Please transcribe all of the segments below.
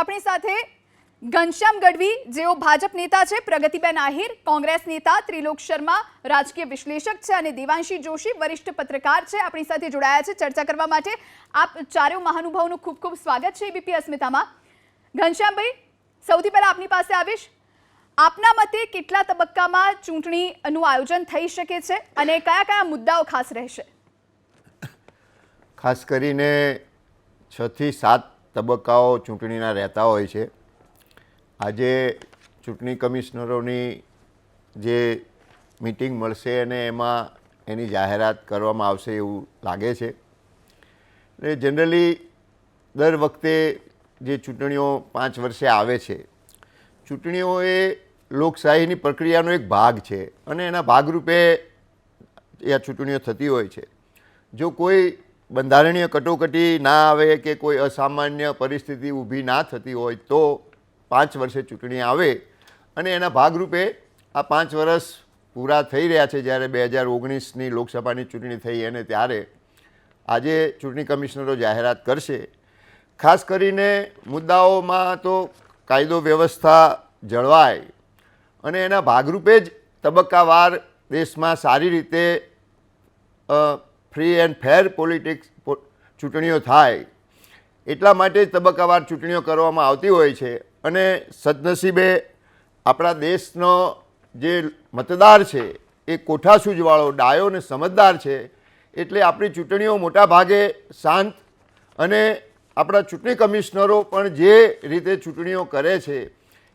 આપણી સાથે ઘનશ્યામ ગઢવી, જેઓ ભાજપ નેતા છે, પ્રગતિબેન આહિર, કોંગ્રેસ નેતા ત્રિલોક શર્મા, રાજકીય વિશ્લેષક છે અને દેવાંશી જોશી, વરિષ્ઠ પત્રકાર છે. આપણી સાથે જોડાયા છે ચર્ચા કરવા માટે આપ ચારેય મહાનુભાવનું ખૂબ ખૂબ સ્વાગત છે એબીપી અસ્મિતામાં. ઘનશ્યામભાઈ સૌથી પહેલા આપની પાસે આવીશ. આપના મતે કેટલા તબક્કામાં ચૂંટણીનું આયોજન થઈ શકે છે અને કયા કયા મુદ્દાઓ ખાસ રહેશે? ખાસ કરીને છથી સાત તબક્કાઓ ચૂંટણીના રહેતા હોય છે. આજે ચૂંટણી કમિશનરોની જે મિટિંગ મળશે અને એમાં એની જાહેરાત કરવામાં આવશે એવું લાગે છે. એટલે જનરલી દર વખતે જે ચૂંટણીઓ પાંચ વર્ષે આવે છે, ચૂંટણીઓ એ લોકશાહીની પ્રક્રિયાનો એક ભાગ છે અને એના ભાગરૂપે એ આ ચૂંટણીઓ થતી હોય છે. જો કોઈ બંધારણીય કટોકટી ના આવે કે કોઈ અસામાન્ય પરિસ્થિતિ ઊભી ના થતી હોય તો પાંચ વર્ષે ચૂંટણી આવે અને એના ભાગરૂપે આ પાંચ વર્ષ પૂરા થઈ રહ્યા છે જ્યારે બે હજાર ઓગણીસની લોકસભાની ચૂંટણી થઈ અને ત્યારે આજે ચૂંટણી કમિશનરો જાહેરાત કરશે. ખાસ કરીને મુદ્દાઓમાં તો કાયદો વ્યવસ્થા જળવાય અને એના ભાગરૂપે જ તબક્કાવાર દેશમાં સારી રીતે ફ્રી એન્ડ ફેર પોલિટિક્સ ચૂંટણીઓ થાય, એટલા માટે જ તબક્કાવાર ચૂંટણીઓ કરવામાં આવતી હોય છે. અને સદનસીબે આપણા દેશનો જે મતદાર છે, એ કોઠાસૂજવાળો ડાયો અને સમજદાર છે, એટલે આપણી ચૂંટણીઓ મોટા ભાગે શાંત અને આપણા ચૂંટણી કમિશનરો પણ જે રીતે ચૂંટણીઓ કરે છે,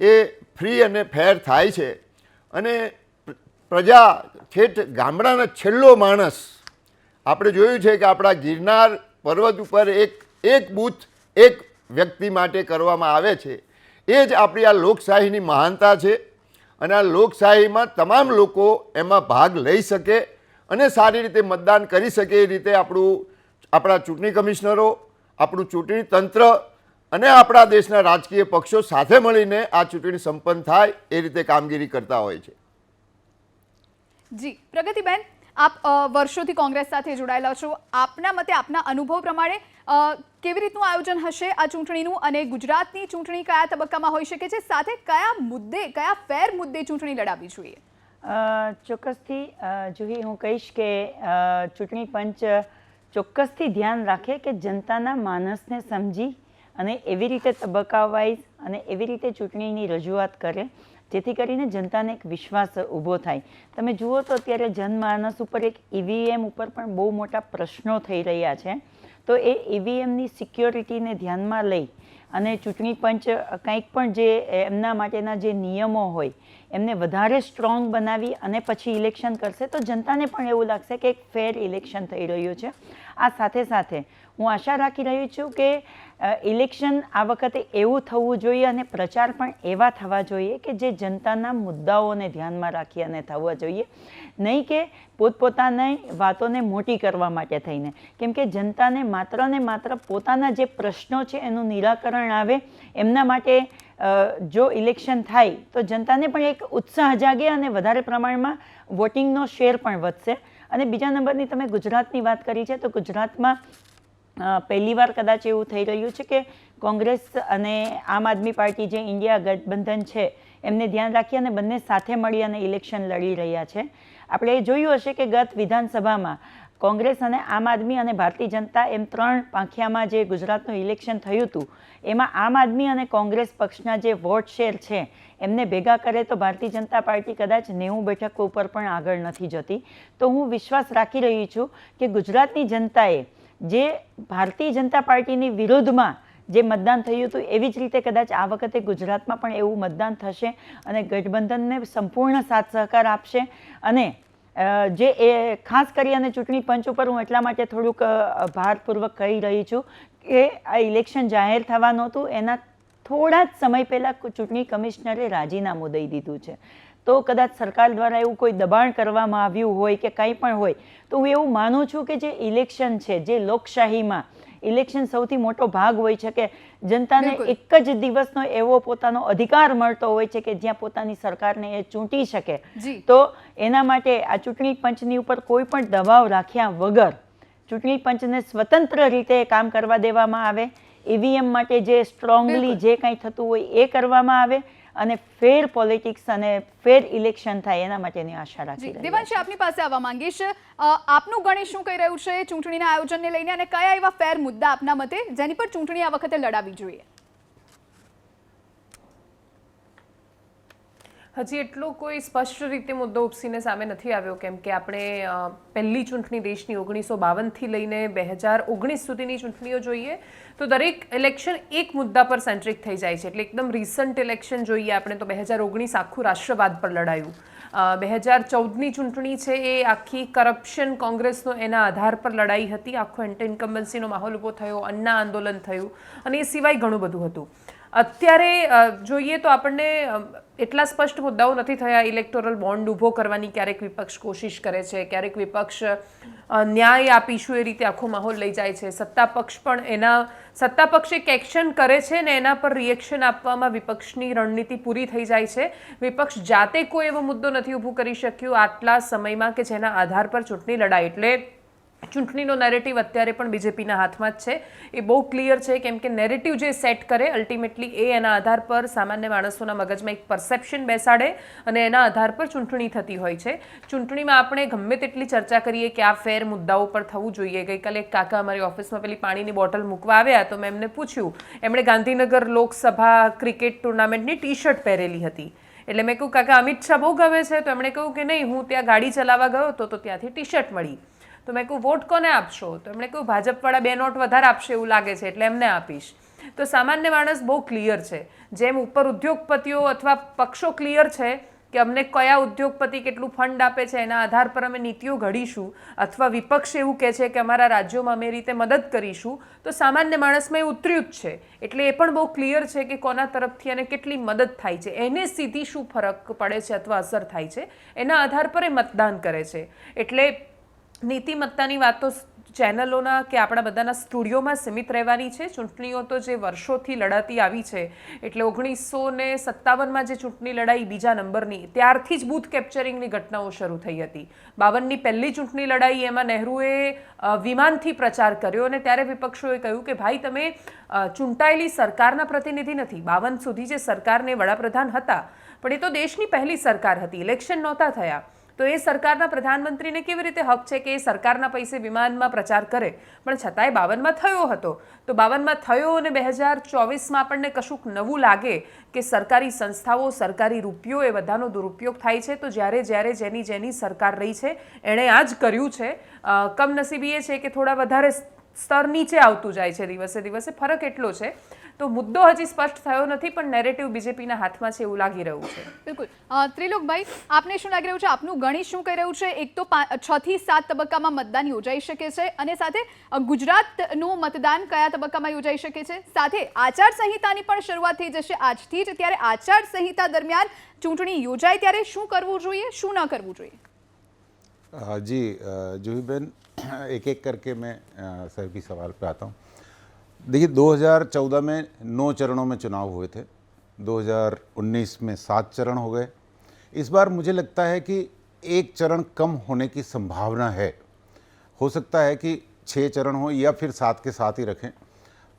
એ ફ્રી અને ફેર થાય છે. અને પ્રજા ઠેઠ ગામડાના છેલ્લો માણસ આપણે જોયું છે કે આપણા ગિરનાર પર્વત ઉપર એક એક બૂથ એક વ્યક્તિ માટે કરવામાં આવે છે. એ જ આપણી આ લોકશાહીની મહાનતા છે અને આ લોકશાહીમાં તમામ લોકો એમાં ભાગ લઈ શકે અને સારી રીતે મતદાન કરી શકે એ રીતે આપણું, આપણા ચૂંટણી કમિશનરો, આપણું ચૂંટણી તંત્ર અને આપણા દેશના રાજકીય પક્ષો સાથે મળીને આ ચૂંટણી સંપન્ન થાય એ રીતે કામગીરી કરતા હોય છે. જી, પ્રગતિબેન? આપ વર્ષોથી કોંગ્રેસ સાથે જોડાયેલા છો. આપના મતે, આપના અનુભવ પ્રમાણે કેવી રીતનું આયોજન હશે આ ચૂંટણીનું અને ગુજરાતની ચૂંટણી કયા તબક્કામાં હોઈ શકે છે? સાથે કયા મુદ્દે, કયા ફેર મુદ્દે ચૂંટણી લડાવવી જોઈએ? ચોક્કસથી જુહી, હું કહીશ કે ચૂંટણી પંચ ચોક્કસથી ધ્યાન રાખે કે જનતાના માનસને સમજી અને એવી રીતે તબક્કા વાઇઝ અને એવી રીતે ચૂંટણીની રજૂઆત કરે. જેથી કરીને જનતાને એક વિશ્વાસ ઊભો થાય. તમે જુઓ તો અત્યારે જનમાનસ ઉપર એક ઈવીએમ ઉપર પણ બહુ મોટા પ્રશ્નો થઈ રહ્યા છે. તો એ ઈવીએમની સિક્યોરિટીને ધ્યાનમાં લઈ અને ચૂંટણી પંચ કંઈક પણ જે એમના માટેના જે નિયમો હોય, એમને વધારે સ્ટ્રોંગ બનાવી અને પછી ઇલેક્શન કરશે, તો જનતાને પણ એવું લાગશે કે એક ફેર ઇલેક્શન થઈ રહ્યું છે. આ સાથે સાથે હું આશા રાખી રહી છું કે ઇલેક્શન આ વખતે એવું થવું જોઈએ અને પ્રચાર પણ એવા થવા જોઈએ કે જે જનતાના મુદ્દાઓને ધ્યાનમાં રાખી અને થવા જોઈએ. નહીં કે પોતપોતાની વાતોને મોટી કરવા માટે થઈને. કેમ કે જનતાને માત્ર ને માત્ર પોતાના જે પ્રશ્નો છે એનું નિરાકરણ આવે, એમના માટે જો ઇલેક્શન થાય તો જનતાને પણ એક ઉત્સાહ જાગે અને વધારે પ્રમાણમાં વોટિંગનો શેર પણ વધશે. અને બીજા નંબરની તમે ગુજરાતની વાત કરી છે, તો ગુજરાતમાં પહેલીવાર કદાચ એવું થઈ રહ્યું છે કે કોંગ્રેસ અને આમ આદમી પાર્ટી જે ઇન્ડિયા ગઠબંધન છે, એમને ધ્યાન રાખી અને બંને સાથે મળી અને ઇલેક્શન લડી રહ્યા છે. આપણે જોયું હશે કે ગત વિધાનસભામાં કોંગ્રેસ અને આમ આદમી અને ભારતીય જનતા એમ ત્રણ પાંખિયામાં જે ગુજરાતનું ઇલેક્શન થયું હતું, એમાં આમ આદમી અને કોંગ્રેસ પક્ષના જે વોટ શેર છે એમને ભેગા કરે તો ભારતીય જનતા પાર્ટી કદાચ નેવું બેઠકો ઉપર પણ આગળ નથી જતી. તો હું વિશ્વાસ રાખી રહી છું કે ગુજરાતની જનતાએ જે ભારતીય જનતા પાર્ટીની વિરોધમાં જે મતદાન થયું હતું, એવી જ રીતે કદાચ આ વખતે ગુજરાતમાં પણ એવું મતદાન થશે અને ગઠબંધનને સંપૂર્ણ સાથ સહકાર આપશે. અને જે એ ખાસ કરી અને ચૂંટણી પંચ ઉપર હું એટલા માટે થોડુંક ભારપૂર્વક કહી રહી છું કે આ ઇલેક્શન જાહેર થવાનું હતું એના થોડા જ સમય પહેલાં ચૂંટણી કમિશનરે રાજીનામું દઈ દીધું છે. તો કદાચ સરકાર દ્વારા એવું કોઈ દબાણ કરવામાં આવ્યું હોય કે કંઈ પણ હોય તો હું એવું માનું છું કે જે ઇલેક્શન છે જે લોકશાહીમાં ઇલેક્શન સૌથી મોટો ભાગ હોય છે કે જનતાને એક જ દિવસનો એવો પોતાનો અધિકાર મળતો હોય છે કે જ્યાં પોતાની સરકારને એ ચૂંટી શકે. તો એના માટે આ ચૂંટણી પંચની ઉપર કોઈ પણ દબાવ રાખ્યા વગર ચૂંટણી પંચને સ્વતંત્ર રીતે કામ કરવા દેવામાં આવે? ઈવીએમ માટે જે સ્ટ્રોંગલી જે કંઈ થતું હોય એ કરવામાં આવે અને ફેર પોલિટિક્સ અને ફેર ઇલેક્શન થાય એના માટેની આશા રાખી દેવાંશી આપની પાસે આવવા માંગીશ. આપનું ગણિત શું કહી રહ્યું છે ચૂંટણીના આયોજનને લઈને અને કયા એવા ફેર મુદ્દા આપના મતે જેની પર ચૂંટણી આ વખતે લડાવી જોઈએ? હજી એટલો કોઈ સ્પષ્ટ રીતે મુદ્દો ઉપસીને સામે નથી આવ્યો, કેમ કે આપણે પહેલી ચૂંટણી દેશની ઓગણીસો બાવનથી લઈને બે હજાર ઓગણીસ સુધીની ચૂંટણીઓ જોઈએ, તો દરેક ઇલેક્શન એક મુદ્દા પર સેન્ટ્રિક થઈ જાય છે. એટલે એકદમ રિસન્ટ ઇલેક્શન જોઈએ આપણે, તો બે હજાર ઓગણીસ આખું રાષ્ટ્રવાદ પર લડાયું. બે હજાર ચૌદની ચૂંટણી છે એ આખી કરપ્શન કોંગ્રેસનો એના આધાર પર લડાઈ હતી. આખો એન્ટી ઇન્કમ્બન્સીનો માહોલ ઊભો થયો, અન્ના આંદોલન થયું, અને એ સિવાય ઘણું બધું હતું. અત્યારે જોઈએ તો આપણને એટલા સ્પષ્ટ મુદ્દાઓ નથી થયા. ઇલેક્ટોરલ બોન્ડ ઊભો કરવાની ક્યારેક વિપક્ષ કોશિશ કરે છે. ક્યારેક વિપક્ષ ન્યાય આપીશું એ રીતે આખો માહોલ લઈ જાય છે. સત્તા પક્ષ પણ એના, સત્તા પક્ષ એક એક્શન કરે છે ને એના પર રિએક્શન આપવામાં વિપક્ષની રણનીતિ પૂરી થઈ જાય છે. વિપક્ષ જાતે કોઈ એવો મુદ્દો નથી ઊભું કરી શક્યું આટલા સમયમાં કે જેના આધાર પર ચૂંટણી લડાય. એટલે ચૂંટણીનો નેરેટિવ અત્યારે પણ બીજેપીના હાથમાં જ છે. એ બહુ ક્લિયર છે કેમ કે નેરેટિવ જે સેટ કરે અલ્ટિમેટલી એ એના આધાર પર સામાન્ય માણસોના મગજમાં એક પરસેપ્શન બેસાડે અને એના આધાર પર ચૂંટણી થતી હોય છે. ચૂંટણીમાં આપણે ગમે તેટલી ચર્ચા કરીએ કે આ ફેર મુદ્દાઓ પર થવું જોઈએ. ગઈકાલે એક કાકા અમારી ઓફિસમાં પેલી પાણીની બોટલ મૂકવા આવ્યા તો મેં એમને પૂછ્યું. એમણે ગાંધીનગર લોકસભા ક્રિકેટ ટુર્નામેન્ટની ટી શર્ટ પહેરેલી હતી. એટલે મેં કહ્યું, કાકા, અમિત શાહ બહુ ગમે છે. તો એમણે કહ્યું કે, નહીં, હું ત્યાં ગાડી ચલાવવા ગયો હતો તો ત્યાંથી ટી શર્ટ મળી. તો મેં કહ્યું, વોટ કોને આપશો? તો એમણે કહ્યું, ભાજપવાળા બે નોટ વધારે આપશે એવું લાગે છે, એટલે એમને આપીશ. તો સામાન્ય માણસ બહુ ક્લિયર છે. જેમ ઉપર ઉદ્યોગપતિઓ અથવા પક્ષો ક્લિયર છે કે અમને કયા ઉદ્યોગપતિ કેટલું ફંડ આપે છે, એના આધાર પર અમે નીતિઓ ઘડીશું, અથવા વિપક્ષ એવું કહે છે કે અમારા રાજ્યોમાં અમે રીતે મદદ કરીશું, તો સામાન્ય માણસમાં એ ઉતર્યું જ છે. એટલે એ પણ બહુ ક્લિયર છે કે કોના તરફથી અને કેટલી મદદ થાય છે. એને સીધી શું ફરક પડે છે અથવા અસર થાય છે? એના આધાર પર એ મતદાન કરે છે. એટલે નીતિમત્તાની વાતો ચેનલોના કે આપણા બધાના સ્ટુડિયોમાં સીમિત રહેવાની છે. ચૂંટણીઓ તો જે વર્ષોથી લડાતી આવી છે, એટલે ઓગણીસો ને સત્તાવનમાં જે ચૂંટણી લડાઈ બીજા નંબરની, ત્યારથી જ બૂથ કેપ્ચરિંગની ઘટનાઓ શરૂ થઈ હતી. બાવનની પહેલી ચૂંટણી લડાઈ એમાં નહેરુએ વિમાનથી પ્રચાર કર્યો અને ત્યારે વિપક્ષોએ કહ્યું કે, ભાઈ, તમે ચૂંટાયેલી સરકારના પ્રતિનિધિ નથી. બાવન સુધી જે સરકારને વડાપ્રધાન હતા, પણ એ તો દેશની પહેલી સરકાર હતી. ઇલેક્શન નહોતા થયા. તો એ સરકારના પ્રધાનમંત્રીને કેવી રીતે હક છે કે એ સરકારના પૈસે વિમાનમાં પ્રચાર કરે? પણ છતાંય બાવનમાં થયો હતો. તો બાવનમાં થયો અને બે હજાર ચોવીસમાં આપણને કશુંક નવું લાગે કે સરકારી સંસ્થાઓ, સરકારી રૂપિયો એ બધાનો દુરુપયોગ થાય છે, તો જ્યારે જ્યારે જેની જેની સરકાર રહી છે, એણે આ જ કર્યું છે. કમનસીબી એ છે કે થોડા વધારે સ્તર નીચે આવતું જાય છે, દિવસે દિવસે ફરક એટલો છે. તો મુદ્દો હજી સ્પષ્ટ થયો નથી પણ નેરેટિવ બીજેપીના હાથમાં છે એવું લાગી રહ્યું છે બિલકુલ અ, ત્રિલોકભાઈ આપને શું લાગી રહ્યું છે આપનું ગણિત શું કહી રહ્યું છે એક તો પા- છ થી સાત તબક્કામાં મતદાન યોજાઈ શકે છે અને સાથે અ, ગુજરાતનું મતદાન કયા તબક્કામાં યોજાઈ શકે છે સાથે આચાર સંહિતાની પણ શરૂઆત થઈ જશે આજથી જ ત્યારે આચાર સંહિતા દરમિયાન ચૂંટણી યોજાય ત્યારે શું કરવું જોઈએ શું ન કરવું જોઈએ अ, जी अ, जूही बहन एक एक करके मैं अ, सर की सवाल पे आता हूँ देखिए 2014 में नौ चरणों में चुनाव हुए थे। 2019 में सात चरण हो गए। इस बार मुझे लगता है कि एक चरण कम होने की संभावना है। हो सकता है कि छः चरण हो या फिर सात के साथ ही रखें।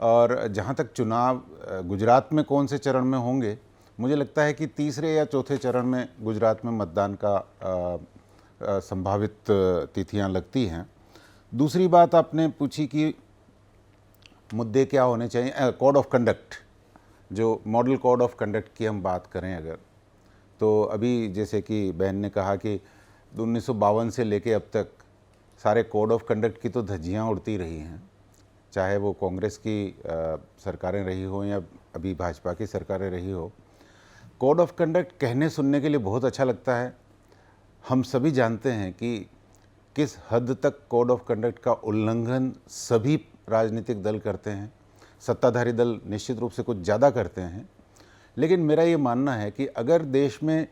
और जहाँ तक चुनाव, गुजरात में कौन से चरण में होंगे, मुझे लगता है कि तीसरे या चौथे चरण में गुजरात में मतदान का संभावित तिथियाँ लगती हैं। दूसरी बात आपने पूछी कि मुद्दे क्या होने चाहिए? कोड ऑफ़ कंडक्ट जो मॉडल कोड ऑफ़ कंडक्ट की हम बात करें अगर। तो अभी जैसे कि बहन ने कहा कि उन्नीस सौ बावन से लेके अब तक सारे कोड ऑफ़ कंडक्ट की तो धज्जियाँ उड़ती रही हैं। चाहे वो कांग्रेस की अ, सरकारें रही हो या अभी भाजपा की सरकारें रही हो। कोड ऑफ़ कंडक्ट कहने सुनने के लिए बहुत अच्छा लगता है। हम सभी जानते हैं कि किस हद तक कोड ऑफ़ कंडक्ट का उल्लंघन सभी राजनीतिक दल करते हैं, सत्ताधारी दल निश्चित रूप से कुछ ज़्यादा करते हैं। लेकिन मेरा ये मानना है कि अगर देश में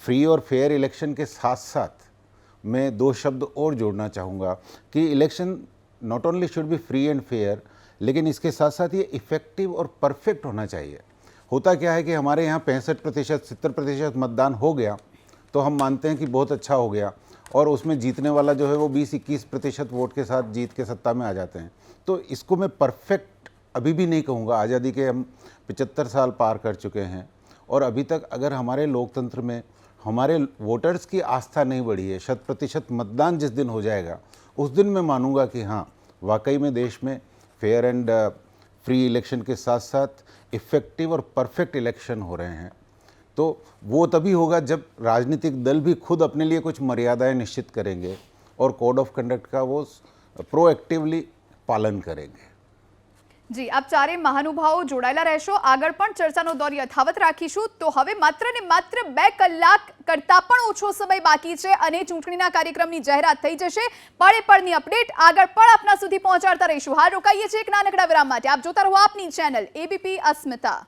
फ्री और फेयर इलेक्शन के साथ साथ मैं दो शब्द और जोड़ना चाहूँगा कि election not only should be free and fair लेकिन इसके साथ साथ ये इफ़ेक्टिव और परफेक्ट होना चाहिए। होता क्या है कि हमारे यहाँ पैंसठ प्रतिशत, सत्तर प्रतिशत मतदान हो गया तो हम मानते हैं कि बहुत अच्छा हो गया। और उसमें जीतने वाला जो है वो 20-21 प्रतिशत वोट के साथ जीत के सत्ता में आ जाते हैं। तो इसको मैं परफेक्ट अभी भी नहीं कहूँगा। आज़ादी के हम पचहत्तर साल पार कर चुके हैं और अभी तक अगर हमारे लोकतंत्र में हमारे वोटर्स की आस्था नहीं बढ़ी है शत प्रतिशत मतदान जिस दिन हो जाएगा, उस दिन मैं मानूँगा कि हाँ वाकई में देश में फेयर एंड फ्री इलेक्शन के साथ साथ इफ़ेक्टिव और परफेक्ट इलेक्शन हो रहे हैं। तो वो तभी होगा जब राजनीतिक दल भी खुद अपने लिए कुछ मर्यादाएं निश्चित करेंगे और कोड ऑफ कंडक्ट का वो प्रोएक्टिवली પાલન કરેંગે જી આપ ચારે મહાનુભાવો જોડાયેલા રહેશો આગળ પણ ચર્ચાનો દોર યથાવત રાખીશું તો હવે માત્ર ને માત્ર બે કલાક કરતા પણ ઓછો સમય બાકી છે અને ચૂંટણીના કાર્યક્રમની જાહેરાત થઈ જશે પળે પળની અપડેટ આગળ પણ આપના સુધી પહોંચાડતા રહીશું હાલ રોકાઈએ છીએ એક નાનકડા વિરામ માટે આપ જોતા રહો આપની ચેનલ એબીપી અસ્મિતા